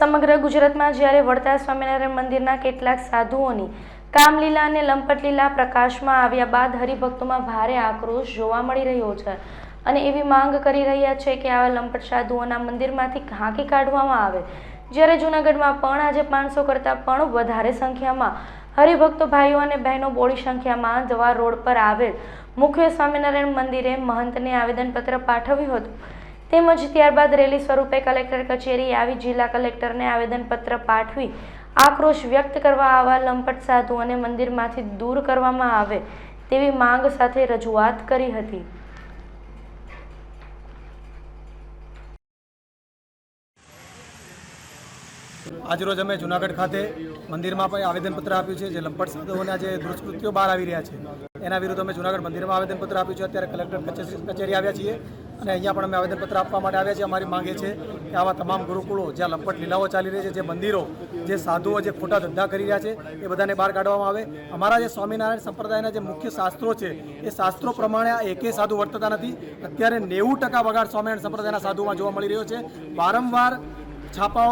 સમગ્ર ગુજરાતમાં જ્યારે વડતાલ સ્વામિનારાયણ મંદિરના કેટલાક સાધુઓની કામલીલા અને લંપટલીલા પ્રકાશમાં આવ્યા બાદ હરિભક્તોમાં ભારે આક્રોશ જોવા મળી રહ્યો છે. અને એવી માંગ કરી રહ્યા છે કે આવા લંપટ સાધુઓના મંદિરમાંથી હાંકી કાઢવામાં આવે. જ્યારે જૂનાગઢમાં પણ આજે પાંચસો કરતાં પણ વધારે સંખ્યામાં હરિભક્તો ભાઈઓ અને બહેનો બોડી સંખ્યામાં દવા રોડ પર આવેલ મુખ્ય સ્વામિનારાયણ મંદિરે મહંતને આવેદનપત્ર પાઠવ્યું હતું. તેમજ ત્યારબાદ રેલી સ્વરૂપે કલેક્ટર કચેરી આવી જિલ્લા કલેક્ટરને આવેદનપત્ર પાઠવી આક્રોશ વ્યક્ત કરવા આવા લંપટ સાધુઓને મંદિરમાંથી દૂર કરવામાં આવે તેવી માંગ સાથે રજૂઆત કરી હતી. આજરોજ અમે જુનાગઢ ખાતે મંદિરમાં પણ આવેદનપત્ર આપ્યું છે, જે લંપટ સાધુઓના જે દુષ્કૃત્યો બહાર આવી રહ્યા છે. એના વિરુદ્ધ અમે જુનાગઢ મંદિરમાં આવેદનપત્ર આપ્યું છે. અત્યારે કલેક્ટર કચેરી આવ્યા છીએ અને અહીંયા પણ અમે આવેદનપત્ર આપવા માટે આવ્યા છીએ. અમારી માંગે છે કે આવા તમામ ગુરુકુળો, જ્યાં લંપટ લીલાઓ ચાલી રહી છે, જે મંદિરો, જે સાધુઓ, જે ખોટા ધંધા કરી રહ્યા છે, એ બધાને બહાર કાઢવામાં આવે. અમારા જે સ્વામિનારાયણ સંપ્રદાયના જે મુખ્ય શાસ્ત્રો છે, એ શાસ્ત્રો પ્રમાણે આ એકે સાધુ વર્તતા નથી. અત્યારે નેવું ટકા વગાડ સ્વામિનારાયણ સંપ્રદાયના સાધુમાં જોવા મળી રહ્યો છે. વારંવાર છાપાઓ